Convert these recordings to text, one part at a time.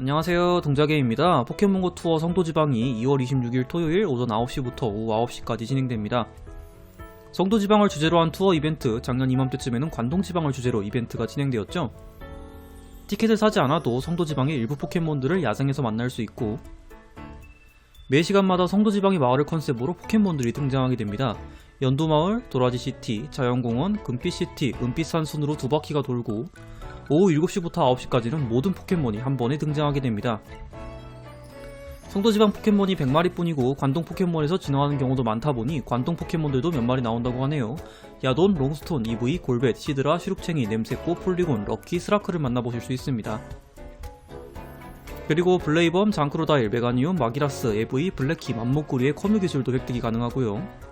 안녕하세요. 동자게임입니다. 포켓몬고 투어 성도지방이 2월 26일 토요일 오전 9시부터 오후 9시까지 진행됩니다. 성도지방을 주제로 한 투어 이벤트 작년 이맘때쯤에는 관동지방을 주제로 이벤트가 진행되었죠. 티켓을 사지 않아도 성도지방의 일부 포켓몬들을 야생에서 만날 수 있고 매 시간마다 성도지방의 마을을 컨셉으로 포켓몬들이 등장하게 됩니다. 연두마을, 도라지시티, 자연공원, 금빛시티, 은빛산 순으로 두 바퀴가 돌고 오후 7시부터 9시까지는 모든 포켓몬이 한 번에 등장하게 됩니다. 성도지방 포켓몬이 100마리 뿐이고 관동 포켓몬에서 진화하는 경우도 많다 보니 관동 포켓몬들도 몇 마리 나온다고 하네요. 야돈, 롱스톤, EV, 골벳, 시드라, 시룩챙이, 냄새꽃, 폴리곤, 럭키, 스라크를 만나보실 수 있습니다. 그리고 블레이범, 장크로다일, 메가니움, 마기라스, EV, 블랙키, 맘목구리의 커뮤 기술도 획득이 가능하고요.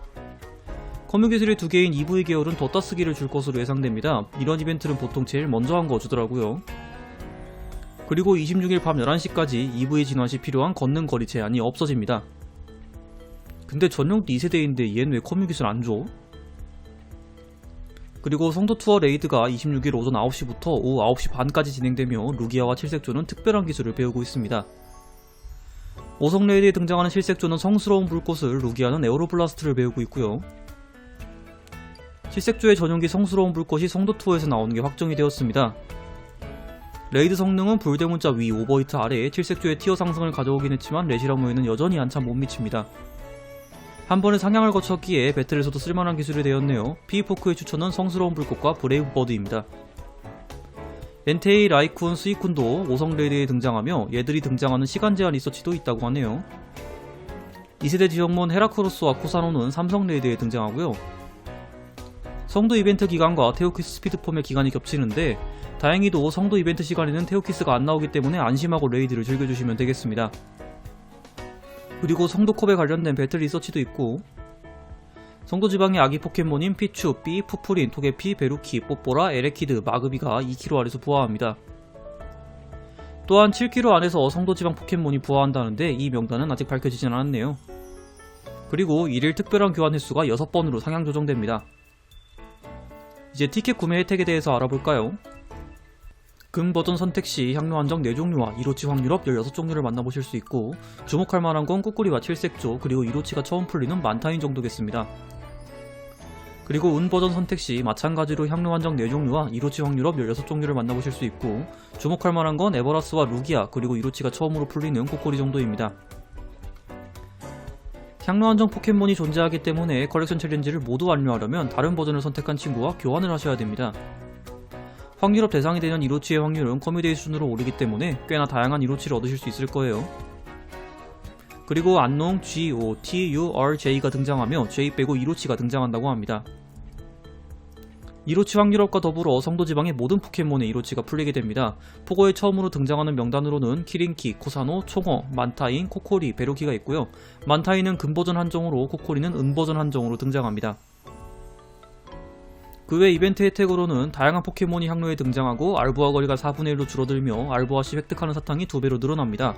커뮤 기술의 두 개인 EV 계열은 뒀다 쓰기를 줄 것으로 예상됩니다. 이런 이벤트는 보통 제일 먼저 한 거 주더라고요. 그리고 26일 밤 11시까지 EV 진화 시 필요한 걷는 거리 제한이 없어집니다. 근데 전용 2세대인데 얘는 왜 커뮤 기술 안 줘? 그리고 성도 투어 레이드가 26일 오전 9시부터 오후 9시 반까지 진행되며 루기아와 칠색조는 특별한 기술을 배우고 있습니다. 오성 레이드에 등장하는 칠색조는 성스러운 불꽃을 루기아는 에어로블라스트를 배우고 있고요. 칠색조의 전용기 성스러운 불꽃이 성도투어에서 나오는 게 확정이 되었습니다. 레이드 성능은 불대문자 위 오버히트 아래에 칠색조의 티어 상승을 가져오긴 했지만 레시라무에는 여전히 한참 못 미칩니다. 한 번에 상향을 거쳤기에 배틀에서도 쓸만한 기술이 되었네요. 피포크의 추천은 성스러운 불꽃과 브레이브 버드입니다. 엔테이, 라이쿤, 스이쿤도 오성 레이드에 등장하며 얘들이 등장하는 시간 제한 리서치도 있다고 하네요. 2세대 지역몬 헤라크로스와 코사노는 삼성 레이드에 등장하고요. 성도 이벤트 기간과 테오키스 스피드폼의 기간이 겹치는데 다행히도 성도 이벤트 시간에는 테오키스가 안 나오기 때문에 안심하고 레이드를 즐겨주시면 되겠습니다. 그리고 성도 컵에 관련된 배틀 리서치도 있고 성도 지방의 아기 포켓몬인 피추, 삐, 푸프린, 토게피, 베루키, 뽀뽀라, 에레키드, 마그비가 2kg 아래서 부화합니다. 또한 7kg 안에서 성도 지방 포켓몬이 부화한다는데 이 명단은 아직 밝혀지진 않았네요. 그리고 1일 특별한 교환 횟수가 6번으로 상향 조정됩니다. 이제 티켓 구매 혜택에 대해서 알아볼까요? 금 버전 선택 시 향료 한정 4종류와 이로치 확률업 16종류를 만나보실 수 있고 주목할 만한 건 꾸꾸리와 칠색조 그리고 이로치가 처음 풀리는 만타인 정도겠습니다. 그리고 은 버전 선택 시 마찬가지로 향료 한정 4종류와 이로치 확률업 16종류를 만나보실 수 있고 주목할 만한 건 에버라스와 루기아 그리고 이로치가 처음으로 풀리는 코코리 정도입니다. 향로 한정 포켓몬이 존재하기 때문에 컬렉션 챌린지를 모두 완료하려면 다른 버전을 선택한 친구와 교환을 하셔야 됩니다. 확률업 대상이 되는 이로치의 확률은 커뮤데이 순으로 오르기 때문에 꽤나 다양한 이로치를 얻으실 수 있을 거예요. 그리고 안농, G, O, T, U, R, J가 등장하며 J 빼고 이로치가 등장한다고 합니다. 이로치 확률업과 더불어 성도 지방의 모든 포켓몬의 이로치가 풀리게 됩니다. 포고에 처음으로 등장하는 명단으로는 키링키, 코사노, 총어, 만타인, 코코리, 베로키가 있고요. 만타인은 금버전 한정으로 코코리는 은버전 한정으로 등장합니다. 그외 이벤트 혜택으로는 다양한 포켓몬이 향로에 등장하고 알부아 거리가 4분의 1로 줄어들며 알부아시 획득하는 사탕이 2배로 늘어납니다.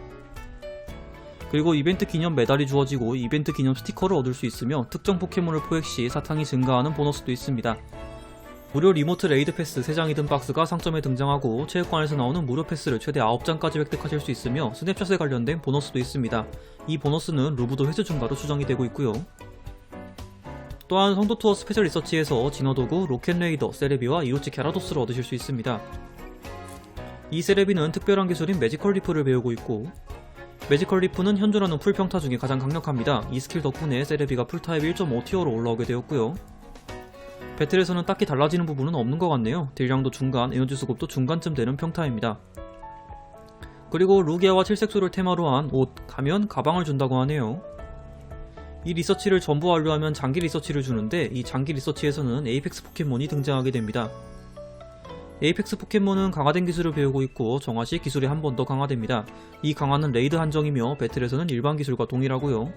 그리고 이벤트 기념 메달이 주어지고 이벤트 기념 스티커를 얻을 수 있으며 특정 포켓몬을 포획 시 사탕이 증가하는 보너스도 있습니다. 무료 리모트 레이드 패스 3장이 든 박스가 상점에 등장하고 체육관에서 나오는 무료 패스를 최대 9장까지 획득하실 수 있으며 스냅샷에 관련된 보너스도 있습니다. 이 보너스는 루브도 횟수 증가로 추정이 되고 있고요. 또한 성도 투어 스페셜 리서치에서 진화도구 로켓레이더, 세레비와 이로치 캐라도스를 얻으실 수 있습니다. 이 세레비는 특별한 기술인 매지컬 리프를 배우고 있고 매지컬 리프는 현존하는 풀평타 중에 가장 강력합니다. 이 스킬 덕분에 세레비가 풀타입 1.5티어로 올라오게 되었고요. 배틀에서는 딱히 달라지는 부분은 없는 것 같네요. 딜량도 중간, 에너지 수급도 중간쯤 되는 평타입니다. 그리고 루기아와 칠색소를 테마로 한 옷, 가면, 가방을 준다고 하네요. 이 리서치를 전부 완료하면 장기 리서치를 주는데 이 장기 리서치에서는 에이펙스 포켓몬이 등장하게 됩니다. 에이펙스 포켓몬은 강화된 기술을 배우고 있고 정화 시 기술이 한 번 더 강화됩니다. 이 강화는 레이드 한정이며 배틀에서는 일반 기술과 동일하고요.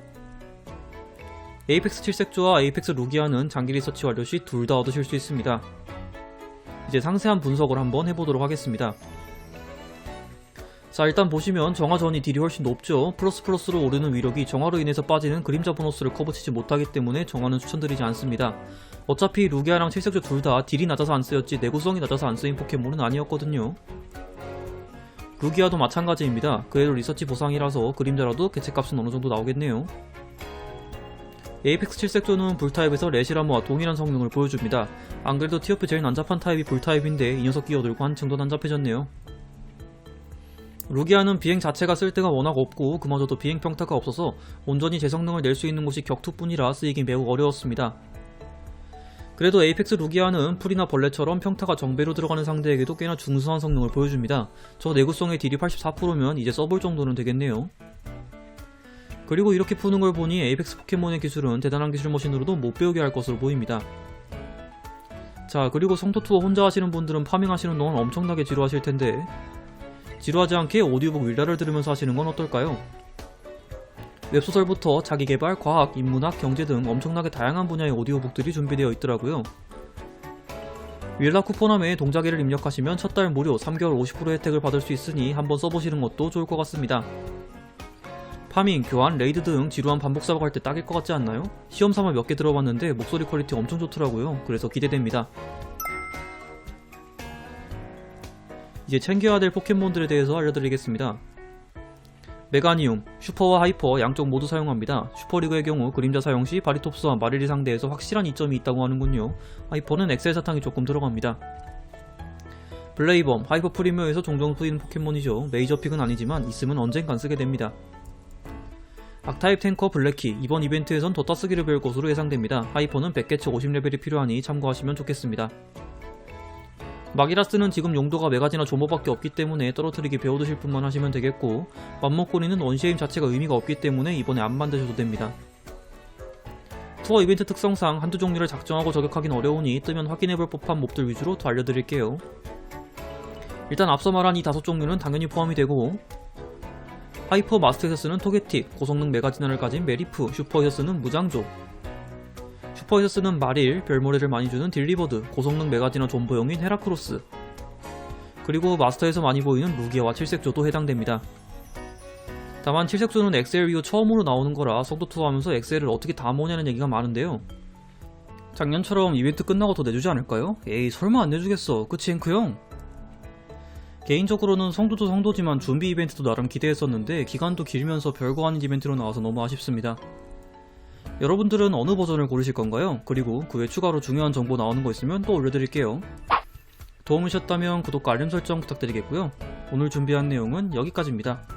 에이펙스 칠색조와 에이펙스 루기아는 장기 리서치 완료 시 둘 다 얻으실 수 있습니다. 이제 상세한 분석을 한번 해보도록 하겠습니다. 자 일단 보시면 정화 전이 딜이 훨씬 높죠. 플러스 플러스로 오르는 위력이 정화로 인해서 빠지는 그림자 보너스를 커버치지 못하기 때문에 정화는 추천드리지 않습니다. 어차피 루기아랑 칠색조 둘 다 딜이 낮아서 안 쓰였지 내구성이 낮아서 안 쓰인 포켓몬은 아니었거든요. 루기아도 마찬가지입니다. 그래도 리서치 보상이라서 그림자라도 개체값은 어느정도 나오겠네요. 에이펙스 7색조는 불타입에서 레시라모와 동일한 성능을 보여줍니다. 안 그래도 티어프 제일 난잡한 타입이 불타입인데 이 녀석 끼어들고 한층 더 난잡해졌네요. 루기아는 비행 자체가 쓸데가 워낙 없고 그마저도 비행 평타가 없어서 온전히 제 성능을 낼 수 있는 곳이 격투뿐이라 쓰이기 매우 어려웠습니다. 그래도 에이펙스 루기아는 풀이나 벌레처럼 평타가 정배로 들어가는 상대에게도 꽤나 중수한 성능을 보여줍니다. 저 내구성의 딜이 84%면 이제 써볼 정도는 되겠네요. 그리고 이렇게 푸는 걸 보니 에이펙스 포켓몬의 기술은 대단한 기술 머신으로도 못 배우게 할 것으로 보입니다. 자 그리고 성토 투어 혼자 하시는 분들은 파밍하시는 동안 엄청나게 지루하실 텐데 지루하지 않게 오디오북 윌라를 들으면서 하시는 건 어떨까요? 웹소설부터 자기개발, 과학, 인문학, 경제 등 엄청나게 다양한 분야의 오디오북들이 준비되어 있더라고요. 윌라 쿠폰함에 동작계를 입력하시면 첫 달 무료 3개월 50% 혜택을 받을 수 있으니 한번 써보시는 것도 좋을 것 같습니다. 파밍, 교환, 레이드 등 지루한 반복 작업할 때 딱일 것 같지 않나요? 시험 삼아 몇 개 들어봤는데 목소리 퀄리티 엄청 좋더라고요. 그래서 기대됩니다. 이제 챙겨야 될 포켓몬들에 대해서 알려드리겠습니다. 메가니움, 슈퍼와 하이퍼 양쪽 모두 사용합니다. 슈퍼리그의 경우 그림자 사용 시 바리톱스와 마릴리 상대에서 확실한 이점이 있다고 하는군요. 하이퍼는 엑셀 사탕이 조금 들어갑니다. 블레이범, 하이퍼 프리미어에서 종종 쓰이는 포켓몬이죠. 메이저 픽은 아니지만 있으면 언젠간 쓰게 됩니다. 악타입 탱커 블랙키, 이번 이벤트에선 더 따쓰기를 배울 것으로 예상됩니다. 하이퍼는 100개치 50레벨이 필요하니 참고하시면 좋겠습니다. 마기라스는 지금 용도가 메가지나 조모밖에 없기 때문에 떨어뜨리기 배워두실 분만 하시면 되겠고 맘먹거리는 원시에임 자체가 의미가 없기 때문에 이번에 안 만드셔도 됩니다. 투어 이벤트 특성상 한두 종류를 작정하고 저격하긴 어려우니 뜨면 확인해볼 법한 몹들 위주로 더 알려드릴게요. 일단 앞서 말한 이 다섯 종류는 당연히 포함이 되고 하이퍼 마스터에서 쓰는 토게틱, 고성능 메가지나를 가진 메리프, 슈퍼에서 쓰는 무장조 슈퍼에서 쓰는 마릴, 별모래를 많이 주는 딜리버드, 고성능 메가지나 존버용인 헤라크로스 그리고 마스터에서 많이 보이는 루기아와 칠색조도 해당됩니다. 다만 칠색조는 엑셀 이후 처음으로 나오는 거라 속도투어 하면서 엑셀을 어떻게 다 모으냐는 얘기가 많은데요. 작년처럼 이벤트 끝나고 더 내주지 않을까요? 에이 설마 안 내주겠어 그치 앵크 형? 개인적으로는 성도도 성도지만 준비 이벤트도 나름 기대했었는데 기간도 길면서 별거 아닌 이벤트로 나와서 너무 아쉽습니다. 여러분들은 어느 버전을 고르실 건가요? 그리고 그 외 추가로 중요한 정보 나오는 거 있으면 또 올려드릴게요. 도움이 셨다면 구독과 알림 설정 부탁드리겠고요. 오늘 준비한 내용은 여기까지입니다.